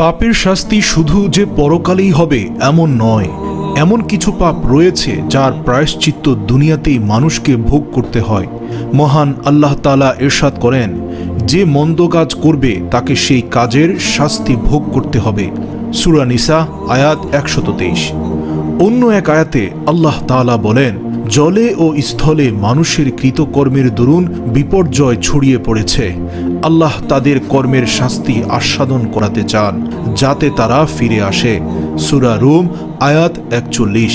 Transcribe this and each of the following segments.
পাপের শাস্তি শুধু যে পরকালেই হবে, এমন নয়। এমন কিছু পাপ রয়েছে যার প্রায়শ্চিত্ত দুনিয়াতেই মানুষকে ভোগ করতে হয়। মহান আল্লাহ তালা এরশাদ করেন, যে মন্দ কাজ করবে, তাকে সেই কাজের শাস্তি ভোগ করতে হবে। সুরা নিসা, আয়াত একশত তেইশ। অন্য এক আয়াতে আল্লাহ তাআলা বলেন জলে ও স্থলে মানুষের কৃতকর্মের দরুন বিপর্যয় ছড়িয়ে পড়েছে। আল্লাহ তাদের কর্মের শাস্তি আস্বাদন করাতে চান, যাতে তারা ফিরে আসে। সুরা রুম, আয়াত একচল্লিশ।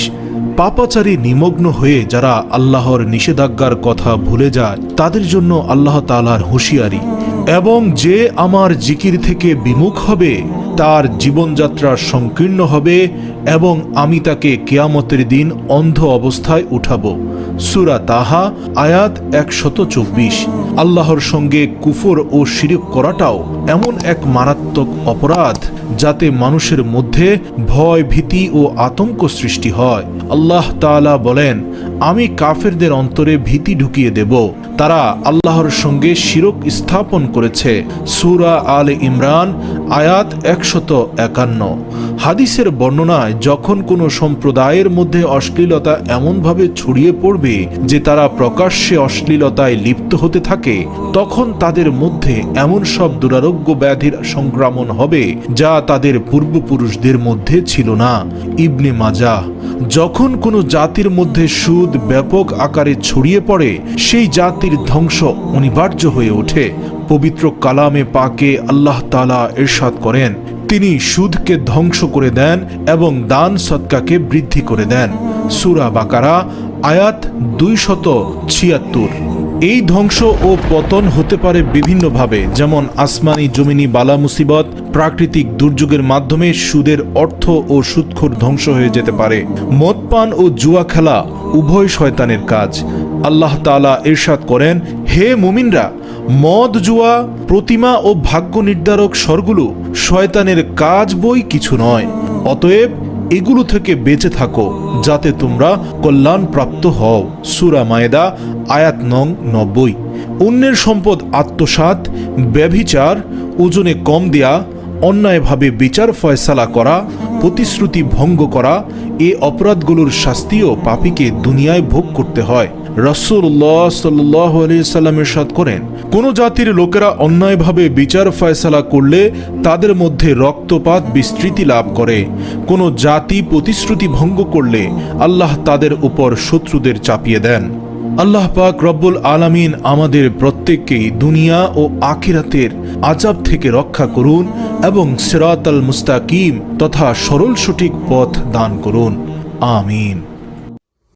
পাপাচারী নিমগ্ন হয়ে যারা আল্লাহর নিষেধাজ্ঞার কথা ভুলে যায়, তাদের জন্য আল্লাহ তাআলার হুঁশিয়ারি। এবং যে আমার জিকির থেকে বিমুখ হবে, তার জীবনযাত্রা সংকীর্ণ হবে এবং আমি তাকে কেয়ামতের দিন অন্ধ অবস্থায় উঠাব। সুরা তাহা, আয়াত একশত চব্বিশ। আল্লাহর সঙ্গে কুফর ও শিরিক করাটাও এমন এক মারাত্মক অপরাধ যাতে মানুষের মধ্যে ভয়, ভীতি ও আতঙ্ক সৃষ্টি হয়। আল্লাহ তালা বলেন, আমি কাফেরদের অন্তরে ভীতি ঢুকিয়ে দেব। তারা আল্লাহর সঙ্গে শিরক স্থাপন করেছে। সুরা আল ইমরান, আয়াত একশত একান্ন। হাদিসের বর্ণনায় যখন কোনো সম্প্রদায়ের মধ্যে অশ্লীলতা এমনভাবে ছড়িয়ে পড়বে যে তারা প্রকাশ্যে অশ্লীলতায় লিপ্ত হতে থাকে, তখন তাদের মধ্যে এমন সব দুরারোগ্য ব্যাধির সংক্রমণ হবে যা তাদের পূর্বপুরুষদের মধ্যে ছিল না। ইবনে মাজা যখন কোনো জাতির মধ্যে সুদ ব্যাপক আকারে ছড়িয়ে পড়ে, সেই জাতির ধ্বংস অনিবার্য হয়ে ওঠে। পবিত্র কালামে পাকে আল্লাহ তালা এরশাদ করেন তিনি সুদকে ধ্বংস করে দেন এবং দান সৎকাকে বৃদ্ধি করে দেন। সুরা বাকারা, আয়াত দুইশত ছিয়াত্তর। এই ধ্বংস ও পতন হতে পারে বিভিন্নভাবে, যেমন আসমানি, জমিনি, বালা, মুসিবত, প্রাকৃতিক দুর্যোগের মাধ্যমে সুদের অর্থ ও সুদখোর ধ্বংস হয়ে যেতে পারে। মদপান ও জুয়া খেলা উভয় শয়তানের কাজ। আল্লাহ তাআলা ইরশাদ করেন, হে মুমিনরা মদ, জুয়া, প্রতিমা ও ভাগ্য নির্ধারক স্বরগুলো শয়তানের কাজ বই কিছু নয়। অতএব এগুলো থেকে বেঁচে থাকো, যাতে তোমরা কল্যাণ প্রাপ্ত হও। সুরা মায়েদা, আয়াত নং নব্বই। অন্যের সম্পদ আত্মসাৎ, ব্যভিচার, ওজনে কম দেয়া, অন্যায়ভাবে বিচার ফয়সালা করা, প্রতিশ্রুতি ভঙ্গ করা, এ অপরাধগুলোর শাস্তিও পাপীকে দুনিয়ায় ভোগ করতে হয়। রসুল্লাহ সাল্লাহ সাল্লামের সাদ করেন কোন জাতির লোকেরা অন্যায়ভাবে বিচার ফয়সালা করলে তাদের মধ্যে রক্তপাত বিস্তৃতি লাভ করে। কোনো জাতি প্রতিশ্রুতি ভঙ্গ করলে আল্লাহ তাদের উপর শত্রুদের চাপিয়ে দেন। আল্লাহ পাক রব্বুল আলামিন আমাদের প্রত্যেককেই দুনিয়া ও আখিরাতের আজাব থেকে রক্ষা করুন এবং সিরাত আল মুস্তাকিম তথা সরল সঠিক পথ দান করুন। আমিন।